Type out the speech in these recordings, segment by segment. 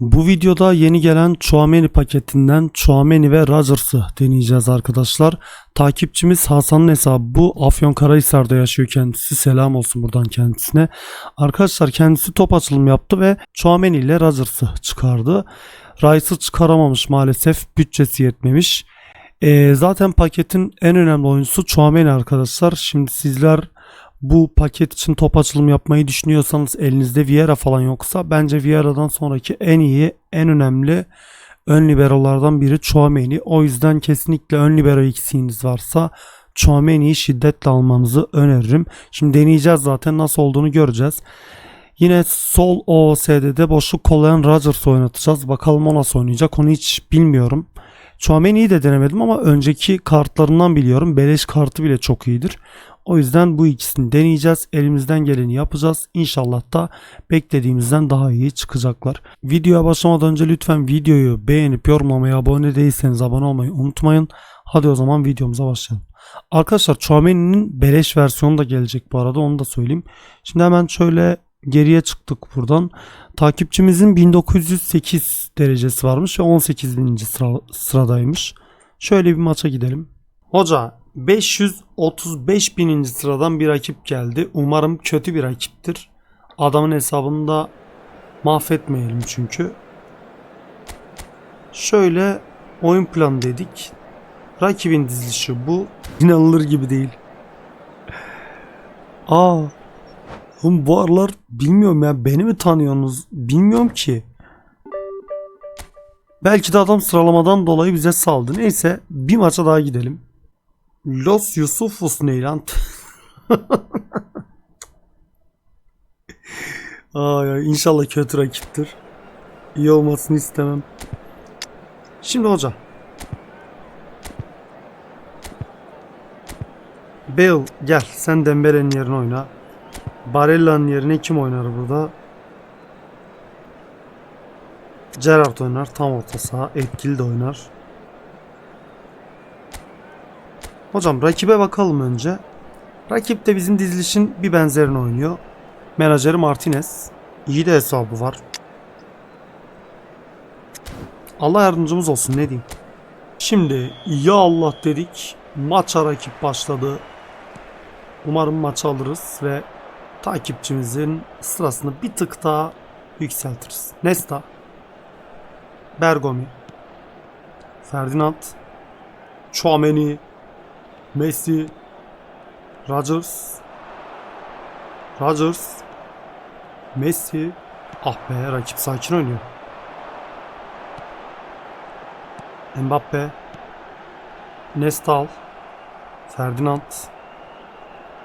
Bu videoda yeni gelen Chouameni paketinden Chouameni ve Rodgers'ı deneyeceğiz arkadaşlar. Takipçimiz Hasan'ın hesabı bu. Afyonkarahisar'da yaşıyor kendisi. Selam olsun buradan kendisine. Arkadaşlar kendisi top açılımı yaptı ve Chouameni ile Rodgers'ı çıkardı. Rice'ı çıkaramamış maalesef. Bütçesi yetmemiş. Ee, zaten paketin en önemli oyuncusu Chouameni arkadaşlar. Şimdi sizler bu paket için top açılımı yapmayı düşünüyorsanız elinizde Vieira falan yoksa bence Vieira'dan sonraki en iyi, en önemli ön liberolardan biri Chouameni. O yüzden kesinlikle ön libero eksiğiniz varsa Chouameni'yi şiddetle almanızı öneririm. Şimdi deneyeceğiz zaten nasıl olduğunu göreceğiz. Yine sol OOS'de boşluk kollayan Rodgers oynatacağız. Bakalım o nasıl oynayacak onu hiç bilmiyorum. Chouameni'yi de denemedim ama önceki kartlarından biliyorum. Beleş kartı bile çok iyidir. O yüzden bu ikisini deneyeceğiz. Elimizden geleni yapacağız. İnşallah da beklediğimizden daha iyi çıkacaklar. Videoya başlamadan önce lütfen videoyu beğenip yorumlamaya abone değilseniz abone olmayı unutmayın. Hadi o zaman videomuza başlayalım. Arkadaşlar Chouameni'nin beleş versiyonu da gelecek bu arada onu da söyleyeyim. Şimdi hemen şöyle geriye çıktık buradan. Takipçimizin 1908 derecesi varmış ve 18 bininci sıra, sıradaymış. Şöyle bir maça gidelim. Hoca 535 bininci sıradan bir rakip geldi. Umarım kötü bir rakiptir. Adamın hesabını da mahvetmeyelim çünkü. Şöyle oyun planı dedik. Rakibin dizilişi bu. İnanılır gibi değil. Aa. Oğlum bu aralar bilmiyorum ya beni mi tanıyorsunuz bilmiyorum ki. Belki de adam sıralamadan dolayı bize saldı. Neyse bir maça daha gidelim. Los Yusufus ne lan? Ay, inşallah kötü rakiptir. İyi olmasını istemem. Şimdi hoca. Bale gel sen Dembele'nin yerine oyna. Barella'nın yerine kim oynar burada? Gerrard oynar. Tam orta saha. Etkili de oynar. Hocam rakibe bakalım önce. Rakip de bizim dizilişin bir benzerini oynuyor. Menajeri Martinez. İyi de hesabı var. Allah yardımcımız olsun ne diyeyim. Şimdi ya Allah dedik. Maça rakip başladı. Umarım maçı alırız ve takipçimizin sırasını bir tık daha yükseltiriz. Nesta. Bergomi. Ferdinand. Chouameni. Messi. Rodgers. Rodgers. Messi. Ah be rakip sakin oynuyor. Mbappe. Nestal. Ferdinand.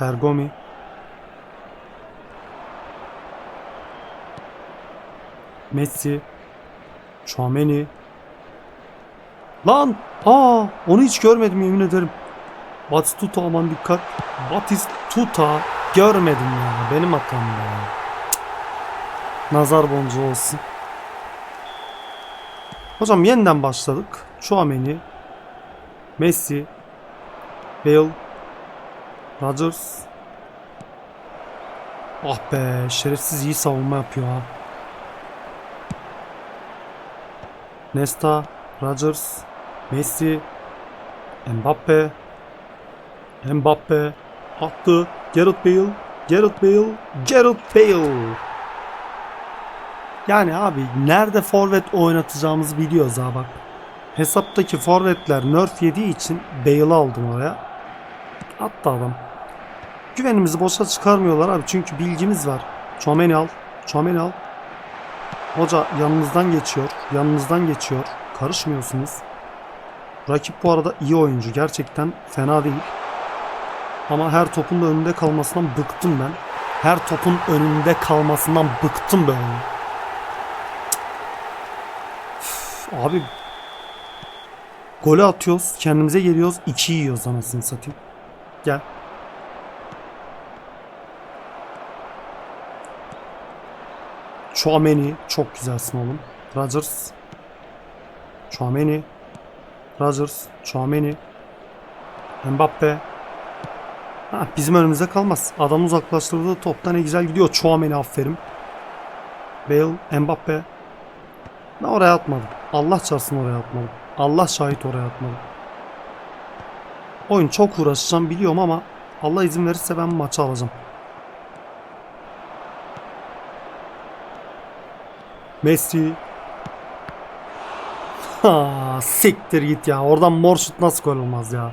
Bergomi. Messi. Chouameni. Lan! Aa, onu hiç görmedim yemin ederim. Batistuta aman dikkat. Batistuta görmedim ya. Benim hatam ya. Nazar boncuğu olsun. Hocam yeniden başladık. Chouameni. Messi. Bale. Rodgers. Ah be şerefsiz iyi savunma yapıyor ha. Nesta, Rodgers, Messi, Mbappe, Mbappe attı. Gareth Bale, Gareth Bale, Gareth Bale. Yani abi nerede forvet oynatacağımızı biliyoruz ha bak. Hesaptaki forvetler nerf yediği için Bale'ı aldım oraya. Attı adam. Güvenimizi boşa çıkarmıyorlar abi çünkü bilgimiz var. Chouameni al. Chouameni al. Hoca yanınızdan geçiyor. Yanınızdan geçiyor. Karışmıyorsunuz. Rakip bu arada iyi oyuncu. Gerçekten fena değil. Ama her topun da önünde kalmasından bıktım ben. Her topun önünde kalmasından bıktım ben. Üf, abi golü atıyoruz. Kendimize geliyoruz. iki yiyoruz anasını satayım. Gel. Chouameni çok güzelsin oğlum. Rodgers. Chouameni. Rodgers. Chouameni. Mbappe. Ha, bizim önümüzde kalmaz. Adam uzaklaştırdığı topta ne güzel gidiyor. Chouameni aferin. Bale. Mbappe. Ben oraya atmadım. Allah çarpsın oraya atmadım. Allah şahit oraya atmadım. Oyun çok uğraşacağım biliyorum ama Allah izin verirse ben maçı alacağım. Messi. Ha, siktir git ya. Oradan mor şut nasıl gol olmaz ya.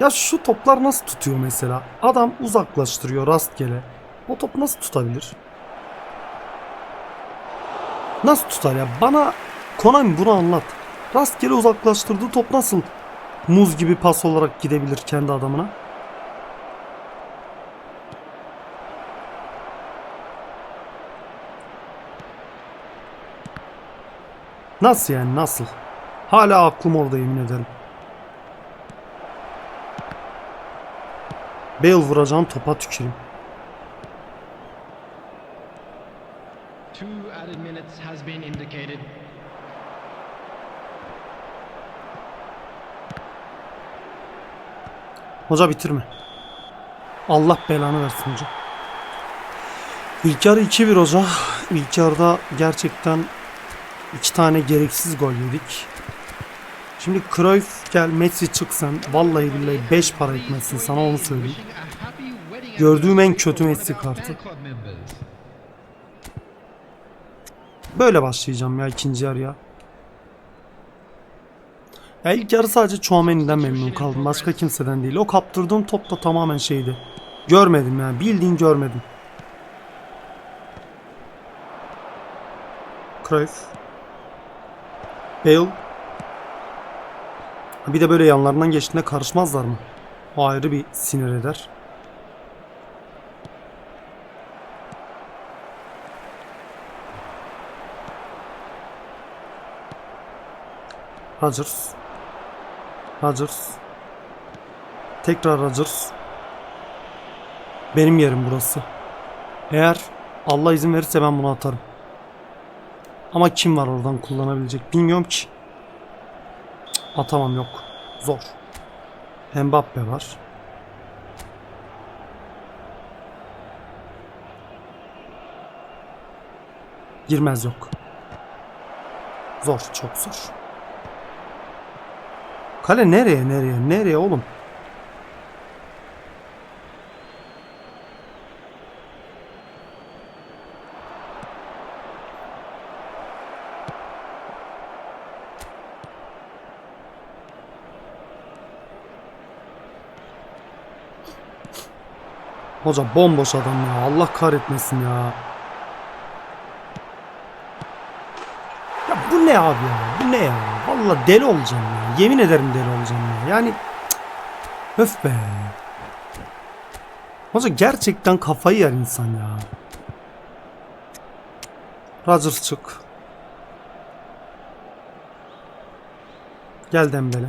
Ya şu toplar nasıl tutuyor mesela? Adam uzaklaştırıyor rastgele. O top nasıl tutabilir? Nasıl tutar ya? Bana Konami bunu anlat. Rastgele uzaklaştırdığı top nasıl muz gibi pas olarak gidebilir kendi adamına? Nasıl yani nasıl? Hala aklım orada yemin ederim. Bale vuracağım topa tüküreyim. Two added minutes has been indicated. Hoca bitirme. Allah belanı versin hoca. İlk yarı 2-1 hoca. İlk yarıda gerçekten iki tane gereksiz gol yedik. Şimdi Cruyff gel Messi çıksan vallahi billahi 5 para etmezsin sana onu söyleyeyim. Gördüğüm en kötü Messi kartı. Böyle başlayacağım ya ikinci yarıya. Ya ilk yarı sadece Chouameni'den memnun kaldım. Başka kimseden değil. O kaptırdığım top da tamamen şeydi. Görmedim yani. Bildiğin görmedim. Cruyff. Bale. Bir de böyle yanlarından geçtiğinde karışmazlar mı? O ayrı bir sinir eder. Rodgers. Rodgers. Tekrar Rodgers. Benim yerim burası. Eğer Allah izin verirse ben bunu atarım. Ama kim var oradan kullanabilecek bilmiyorum ki. Atamam yok. Zor. Mbappe var. Girmez yok. Zor, çok zor. Kale nereye nereye nereye oğlum? Hoca bomboş adam ya. Allah kahretmesin ya. Ya bu ne abi ya? Bu ne ya? Vallahi deli olacağım ya. Yemin ederim deli olacağım ya. Yani cık. öf be. Hoca gerçekten kafayı yer insan ya. Rodgers çık. Gel Dembele.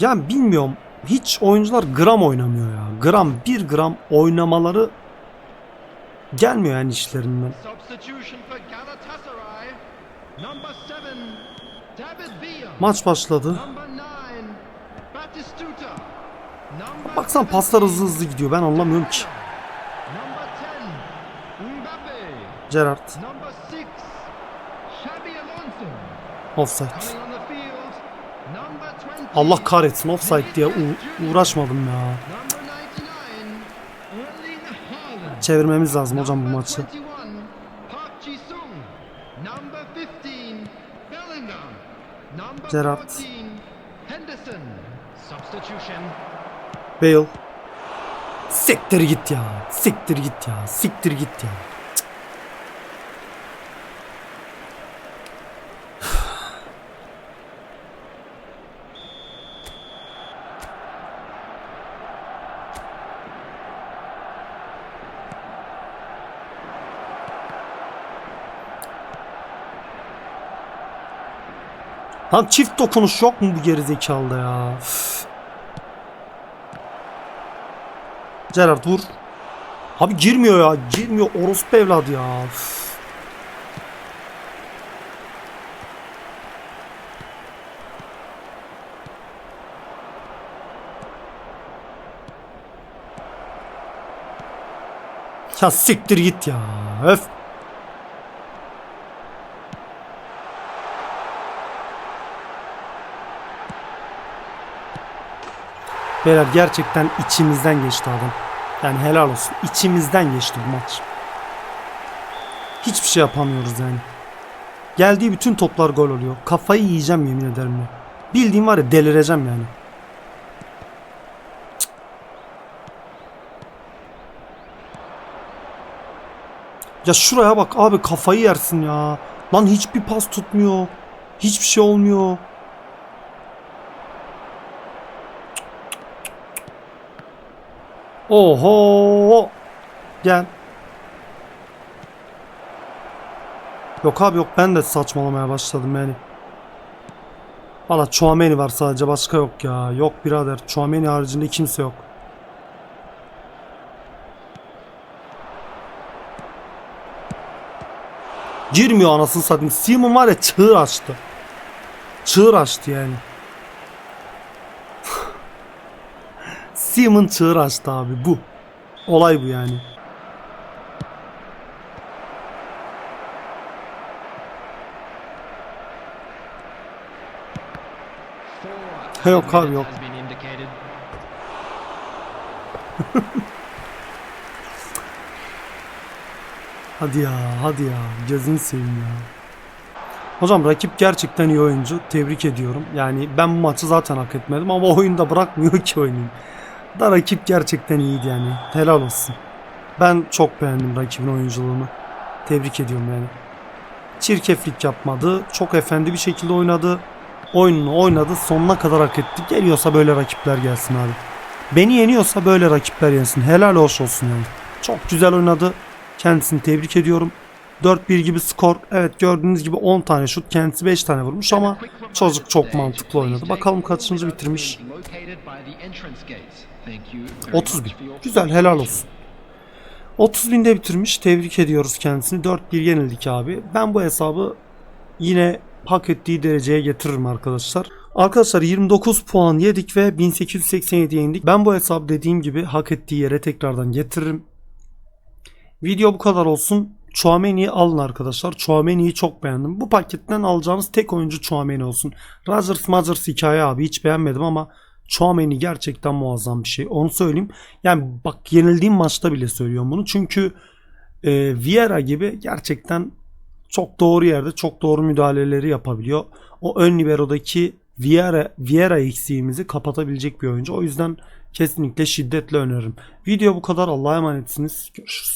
Ya bilmiyorum. Hiç oyuncular gram oynamıyor ya. Gram bir gram oynamaları gelmiyor yani işlerinden. Maç başladı. Baksan paslar hızlı hızlı gidiyor. Ben anlamıyorum ki. Alonso. Offside. Coming on the field, number 20. Allah kahretsin offside diye uğraşmadım ya. Number 99, Erling Haaland. Çevirmemiz lazım hocam bu maçı. Gerrard. 14, Henderson. Substitution. Bale. Siktir git ya. Siktir git ya. Siktir git ya. Lan çift dokunuş yok mu bu gerizekalıda ya? Üf. Gerard vur. Abi girmiyor ya. Girmiyor. Orospu evladı ya. Üf. Ya siktir git ya. Öf. Beyler gerçekten içimizden geçti adam. Yani helal olsun. İçimizden geçti bu maç. Hiçbir şey yapamıyoruz yani. Geldiği bütün toplar gol oluyor. Kafayı yiyeceğim yemin ederim ya. Bildiğim var ya delireceğim yani. Ya şuraya bak abi kafayı yersin ya. Lan hiçbir pas tutmuyor. Hiçbir şey olmuyor. Oho! Gel. Yok abi yok ben de saçmalamaya başladım yani. Valla Chouameni var sadece başka yok ya. Yok birader Chouameni haricinde kimse yok. Girmiyor anasını satayım. Simon var ya çığır açtı. Çığır açtı yani. Simon çığır açtı abi bu. Olay bu yani. Four Yok abi, yok. Hadi ya hadi ya gözünü seveyim ya. Hocam rakip gerçekten iyi oyuncu. Tebrik ediyorum. Yani ben bu maçı zaten hak etmedim ama oyunda bırakmıyor ki oynayayım. Da rakip gerçekten iyiydi yani. Helal olsun. Ben çok beğendim rakibin oyunculuğunu. Tebrik ediyorum yani. Çirkeflik yapmadı. Çok efendi bir şekilde oynadı. Oyununu oynadı. Sonuna kadar hak etti. Geliyorsa böyle rakipler gelsin abi. Beni yeniyorsa böyle rakipler yensin. Helal hoş olsun yani. Çok güzel oynadı. Kendisini tebrik ediyorum. 4-1 gibi skor. Evet gördüğünüz gibi 10 tane şut. Kendisi 5 tane vurmuş ama çocuk çok mantıklı oynadı. Bakalım kaçıncı bitirmiş. 30 bin. Güzel helal olsun. 30 binde bitirmiş. Tebrik ediyoruz kendisini. 4-1 yenildik abi. Ben bu hesabı yine hak ettiği dereceye getiririm arkadaşlar. Arkadaşlar 29 puan yedik ve 1887 yendik. Ben bu hesabı dediğim gibi hak ettiği yere tekrardan getiririm. Video bu kadar olsun. Chouameni'yi alın arkadaşlar. Chouameni'yi çok beğendim. Bu paketten alacağınız tek oyuncu Chouameni olsun. Rodgers Rodgers hikaye abi hiç beğenmedim ama Chouameni gerçekten muazzam bir şey. Onu söyleyeyim. Yani bak yenildiğim maçta bile söylüyorum bunu. Çünkü e, Vieira gibi gerçekten çok doğru yerde çok doğru müdahaleleri yapabiliyor. O ön liberodaki Vieira, Vieira eksiğimizi kapatabilecek bir oyuncu. O yüzden kesinlikle şiddetle öneririm. Video bu kadar. Allah'a emanetsiniz. Görüşürüz.